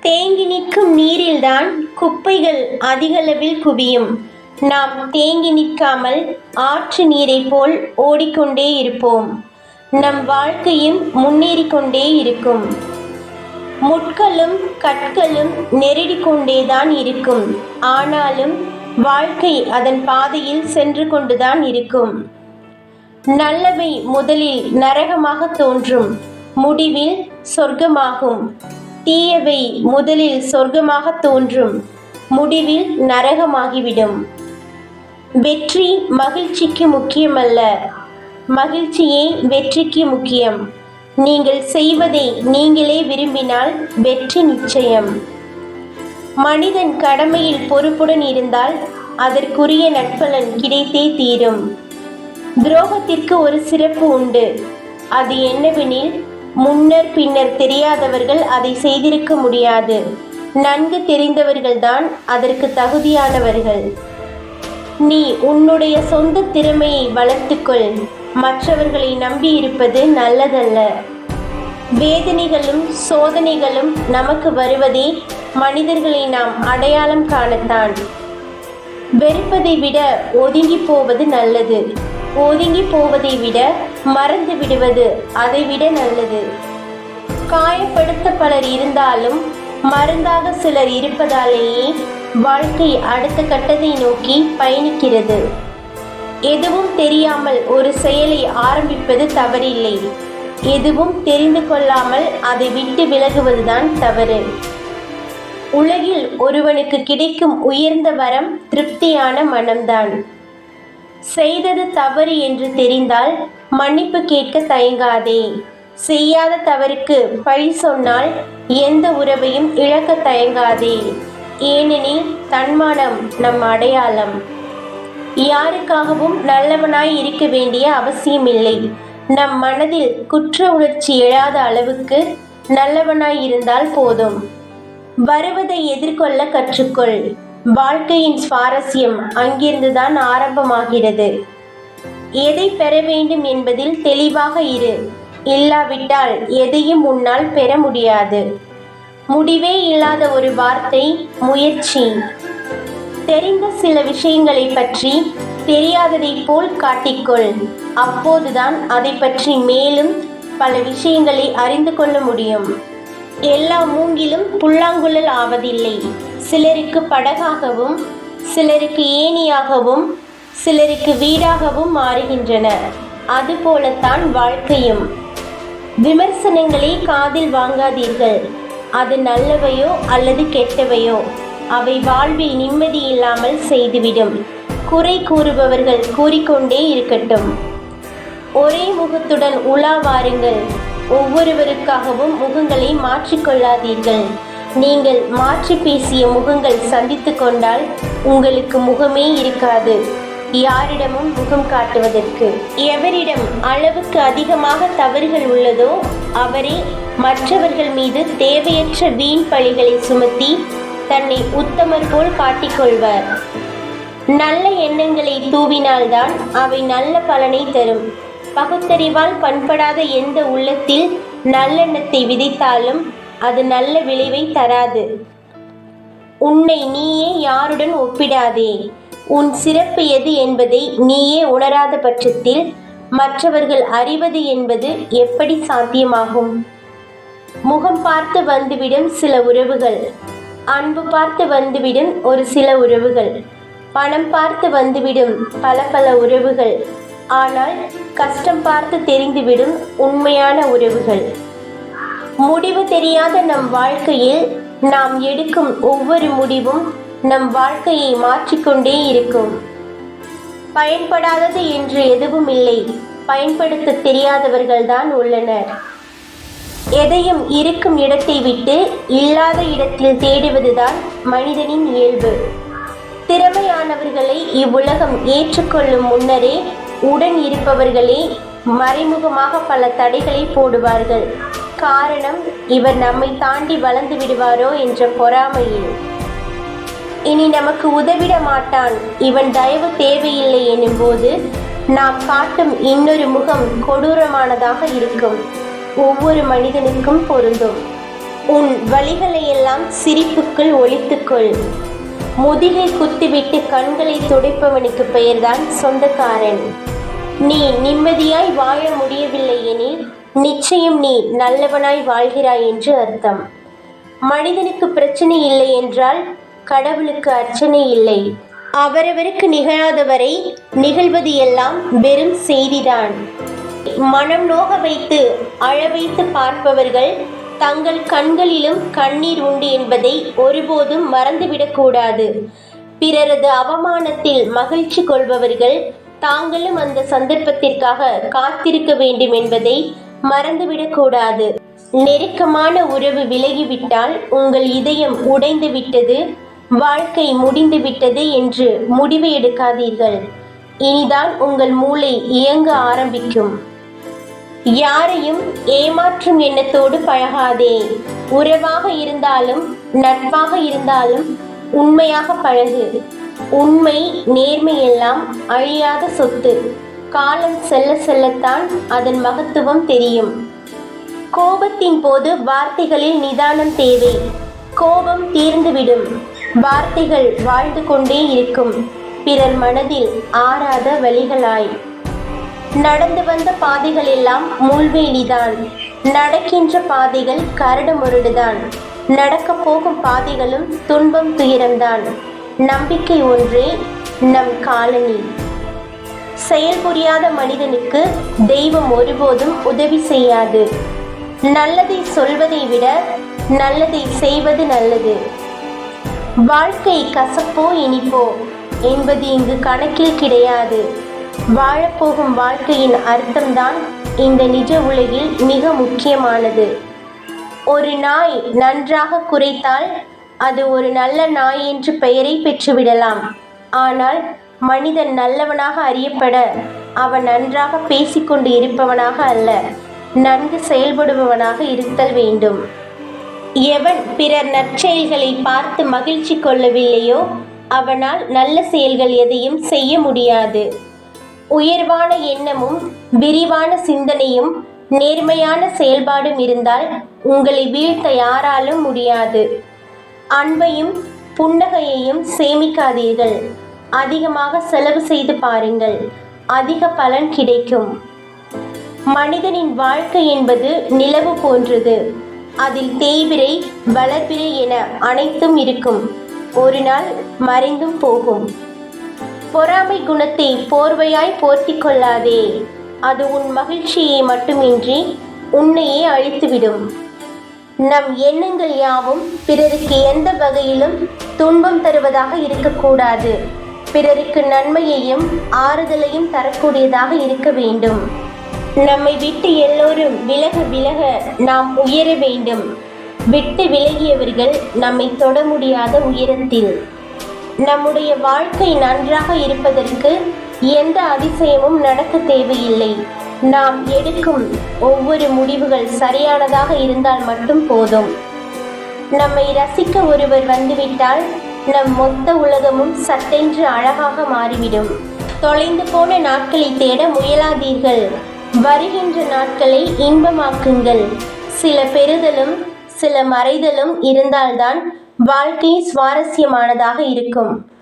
தேங்கி நிற்கும் நீரில்தான் குப்பைகள் அதிகளவில் குவியும். நாம் தேங்கி நிற்காமல் ஆற்று நீரைப் போல் ஓடிக்கொண்டே இருப்போம். நம் வாழ்க்கையும் முன்னேறி கொண்டே இருக்கும். முட்களும் கற்களும் நெருடிக் கொண்டேதான் இருக்கும். ஆனாலும் வாழ்க்கை அதன் பாதையில் சென்று கொண்டுதான் இருக்கும். நல்லவை முதலில் நரகமாக தோன்றும். முடிவில் சொர்க்கமாகும். தீயவை முதலில் சொர்க்கமாக தோன்றும் முடிவில் நரகமாகிவிடும். வெற்றி மகிழ்ச்சிக்கு முக்கியமல்ல. மகிழ்ச்சியே வெற்றிக்கு முக்கியம். நீங்கள் செய்வதை நீங்களே விரும்பினால் வெற்றி நிச்சயம். மனிதன் கடமையில் பொறுப்புடன் இருந்தால் அதற்குரிய நட்பலன் கிடைத்தே தீரும். துரோகத்திற்கு ஒரு சிறப்பு உண்டு. அது என்னவெனில் முன்னர் பின்னர் தெரியாதவர்கள் அதை செய்திருக்க முடியாது. நன்கு தெரிந்தவர்கள்தான் அதற்கு தகுதியானவர்கள். நீ உன்னுடைய சொந்த திறமையை வளர்த்துக்கொள். மற்றவர்களை நம்பி இருப்பது நல்லதல்ல. வேதனைகளும் சோதனைகளும் நமக்கு வருவதே மனிதர்களை நாம் அடையாளம் காணத்தான். வெறுப்பதை விட ஒதுங்கி போவது நல்லது. ஒதுங்கி போவதை விட மறந்து விடுவது அதைவிட நல்லது. காயப்படுத்த பலர் இருந்தாலும் மருந்தாக சிலர் இருப்பதாலேயே வாழ்க்கை அடுத்த கட்டத்தை நோக்கி பயணிக்கிறது. எதுவும் தெரியாமல் ஒரு செயலை ஆரம்பிப்பது தவறில்லை. எதுவும் தெரிந்து கொள்ளாமல் அதை விட்டு விலகுவதுதான் தவறு. உலகில் ஒருவனுக்கு கிடைக்கும் உயர்ந்த வரம் திருப்தியான மனம்தான். செய்தது தவறு என்று தெரிந்தால் மன்னிப்பு கேட்க தயங்காதே. செய்யாத தவறுக்கு பழி சொன்னால் எந்த உறவையும் இழக்க தயங்காதே. ஏனெனில் தன்மானம் நம் அடையாளம். யாருக்காகவும் நல்லவனாய் இருக்க வேண்டிய அவசியமில்லை. நம் மனதில் குற்ற உணர்ச்சி எழாத அளவுக்கு நல்லவனாய் இருந்தால் போதும். வருவதை எதிர்கொள்ள கற்றுக்கொள். வாழ்க்கையின் சுவாரஸ்யம் அங்கிருந்துதான் ஆரம்பமாகிறது. எதை பெற வேண்டும் என்பதில் தெளிவாக இரு. இல்லாவிட்டால் எதையும் உன்னால் பெற முடியாது. முடிவே இல்லாத ஒரு வார்த்தை முயற்சி. தெரிந்த சில விஷயங்களை பற்றி தெரியாததைப் போல் காட்டிக்கொள். அப்போதுதான் அதை பற்றி மேலும் பல விஷயங்களை அறிந்து கொள்ள முடியும். எல்லா மூங்கிலும் புல்லாங்குழல் ஆவதில்லை. சிலருக்கு படகாகவும் சிலருக்கு ஏணியாகவும் சிலருக்கு வீடாகவும் மாறுகின்றன. அதுபோலத்தான் வாழ்க்கையும். விமர்சனங்களை காதில் வாங்காதீர்கள். அது நல்லவையோ அல்லது கெட்டவையோ அவை வாழ்வில் நிம்மதி இல்லாமல் செய்துவிடும். குறை கூறுபவர்கள் கூறிக்கொண்டே இருக்கட்டும். ஒரே முகத்துடன் உலா வாருங்கள். ஒவ்வொருவருக்காகவும் முகங்களை மாற்றிக்கொள்ளாதீர்கள் நீங்கள் மாற்றி பேசிய முகங்கள் சந்தித்து கொண்டால் உங்களுக்கு முகமே இருக்காது. யாரிடமும் முகம் காட்டுவதற்கு. எவரிடம் அளவுக்கு அதிகமாக தவறுகள் உள்ளதோ அவரே மற்றவர்கள் மீது தேவையற்ற வீண் பழிகளை சுமத்தி தன்னை உத்தமர் போல் காட்டிக்கொள்வர். நல்ல எண்ணங்களை தூவினால்தான் அவை நல்ல பலனை தரும். பகுத்தறிவால் பண்படாத எந்த உள்ளத்தில் நல்லெண்ணத்தை விதைத்தாலும் அது நல்ல விளைவை தராது. உன்னை நீயே யாருடன் ஒப்பிடாதே. உன் சிறப்பு எது என்பதை நீயே உணராத பட்சத்தில் மற்றவர்கள் அறிவது என்பது எப்படி சாத்தியமாகும்? முகம் பார்த்து வந்துவிடும் சில உறவுகள். அன்பு பார்த்து வந்துவிடும் ஒரு சில உறவுகள். பணம் பார்த்து வந்துவிடும் பல பல உறவுகள். ஆனால் கஷ்டம் பார்த்து தெரிந்துவிடும் உண்மையான உறவுகள். முடிவு தெரியாத நம் வாழ்க்கையில் நாம் எடுக்கும் ஒவ்வொரு முடிவும் நம் வாழ்க்கையை மாற்றிக்கொண்டே இருக்கும். பயன்படாதது என்று எதுவும் இல்லை. பயன்படுத்த தெரியாதவர்கள்தான் உள்ளனர். எதையும் இருக்கும் இடத்தை விட்டு இல்லாத இடத்தில் தேடுவதுதான் மனிதனின் இயல்பு. திறமையானவர்களை இவ்வுலகம் ஏற்றுக்கொள்ளும் முன்னரே உடன் இருப்பவர்களே மறைமுகமாக பல தடைகளை போடுவார்கள். காரணம் இவர் நம்மை தாண்டி வளர்ந்து விடுவாரோ என்ற பொறாமையில். இனி நமக்கு உதவிட மாட்டான் இவன் தயவு தேவையில்லை எனும்போது நாம் காட்டும் இன்னொரு முகம் கொடூரமானதாக இருக்கும். ஒவ்வொரு மனிதனுக்கும் பொருந்தும். உன் வழிகளையெல்லாம் சிரிப்புக்குள் ஒழித்துக்கொள். முதுகை குத்திவிட்டு கண்களை துடைப்பவனுக்கு பெயர்தான் சொந்தக்காரன். நீ நிம்மதியாய் வாழ முடியவில்லை எனில் நிச்சயம் நீ நல்லவனாய் வாழ்கிறாய் என்று அர்த்தம். மனிதனுக்கு பிரச்சனை இல்லை என்றால் கடவுளுக்கு அர்ச்சனை இல்லை. அவரவருக்கு நிகழாதவரை நிகழ்வது எல்லாம் வெறும் செய்திதான். மனம் நோக வைத்து அழ வைத்து பார்ப்பவர்கள் தங்கள் கண்களிலும் கண்ணீர் உண்டு என்பதை ஒருபோதும் மறந்துவிடக்கூடாது பிறரது அவமானத்தில் மகிழ்ச்சி கொள்பவர்கள் தாங்களும் அந்த சந்தர்ப்பத்திற்காக காத்திருக்க வேண்டும் என்பதை மறந்துவிடக்கூடாது நெருக்கமான உறவு விலகிவிட்டால் உங்கள் இதயம் உடைந்து விட்டது வாழ்க்கை முடிந்துவிட்டது என்று முடிவு எடுக்காதீர்கள். இனிதான் உங்கள் மூளை இயங்க ஆரம்பிக்கும். யாரையும் ஏமாற்றும் எண்ணத்தோடு பழகாதே. உறவாக இருந்தாலும் நட்பாக இருந்தாலும் உண்மையாக பழகு. உண்மை நேர்மை எல்லாம் அழியாத சொத்து. காலம் செல்ல செல்லத்தான் அதன் மகத்துவம் தெரியும். கோபத்தின் போது வார்த்தைகளில் நிதானம் தேவை. கோபம் தீர்ந்துவிடும். வார்த்தைகள் வாழ்ந்து கொண்டே இருக்கும். பிறர் மனதில் ஆறாத வழிகளாய். நடந்து வந்த பாதைகள் எல்லாம் முள்வேலிதான் நடக்கின்ற பாதைகள் கரடு முரடுதான் போகும் பாதைகளும் துன்பம் துயரம்தான். நம்பிக்கை ஒன்றே நம் காலனி செயல்புரியாத மனிதனுக்கு தெய்வம் ஒருபோதும் உதவி செய்யாது. நல்லதை சொல்வதை விட நல்லதை செய்வது நல்லது. வாழ்க்கை கசப்போ இனிப்போ என்பது இங்கு கணக்கில் கிடையாது. வாழப்போகும் வாழ்க்கையின் அர்த்தம்தான் இந்த நிஜ உலகில் மிக முக்கியமானது. ஒரு நாய் நன்றாக குறைத்தால் அது ஒரு நல்ல நாய் என்று பெயரை பெற்றுவிடலாம். ஆனால் மனிதன் நல்லவனாக அறியப்பட அவன் நன்றாக பேசிக்கொண்டு இருப்பவனாக அல்ல நன்கு செயல்படுபவனாக இருத்தல் வேண்டும். எவன் பிறர் நற்செயல்களை பார்த்து மகிழ்ச்சி கொள்ளவில்லையோ அவனால் நல்ல செயல்கள் எதையும் செய்ய முடியாது. உயர்வான எண்ணமும் விரிவான சிந்தனையும் நேர்மையான செயல்பாடும் இருந்தால் உங்களை வீழ்த்த யாராலும் முடியாது. அன்பையும் புன்னகையையும் சேமிக்காதீர்கள். அதிகமாக செலவு செய்து பாருங்கள். அதிக பலன் கிடைக்கும். மனிதனின் வாழ்க்கை என்பது நிலவு போன்றது. அதில் தேய்பிரை வளர்பிறை என அனைத்தும் இருக்கும். ஒரு நாள் மறைந்தும் போகும். பொறாமை குணத்தை போர்வையாய் போர்த்திக் கொள்ளாதே. அது உன் மகிழ்ச்சியை மட்டுமின்றி உன்னையே அழித்துவிடும். நம் எண்ணங்கள் யாவும் பிறருக்கு எந்த வகையிலும் துன்பம் தருவதாக இருக்கக்கூடாது. பிறருக்கு நன்மையையும் ஆறுதலையும் தரக்கூடியதாக இருக்க வேண்டும். நம்மை விட்டு எல்லோரும் விலக விலக நாம் உயர வேண்டும். விட்டு விலகியவர்கள் நம்மை தொட முடியாத உயரத்தில். நம்முடைய வாழ்க்கை நன்றாக இருப்பதற்கு எந்த அதிசயமும் நடக்க தேவையில்லை. நாம் எடுக்கும் ஒவ்வொரு முடிவுகள் சரியானதாக இருந்தால் மட்டும் போதும். நம்மை ரசிக்க ஒருவர் வந்துவிட்டால் நம் மொத்த உலகமும் சட்டென்று அழகாக மாறிவிடும். தொலைந்து போன நாட்களை தேட முயலாதீர்கள். வருகின்ற நாட்களை இன்பமாக்குங்கள். சில பெறுதலும் சில மறைதலும் இருந்தால்தான் வாழ்க்கை சுவாரஸ்யமானதாக இருக்கும்.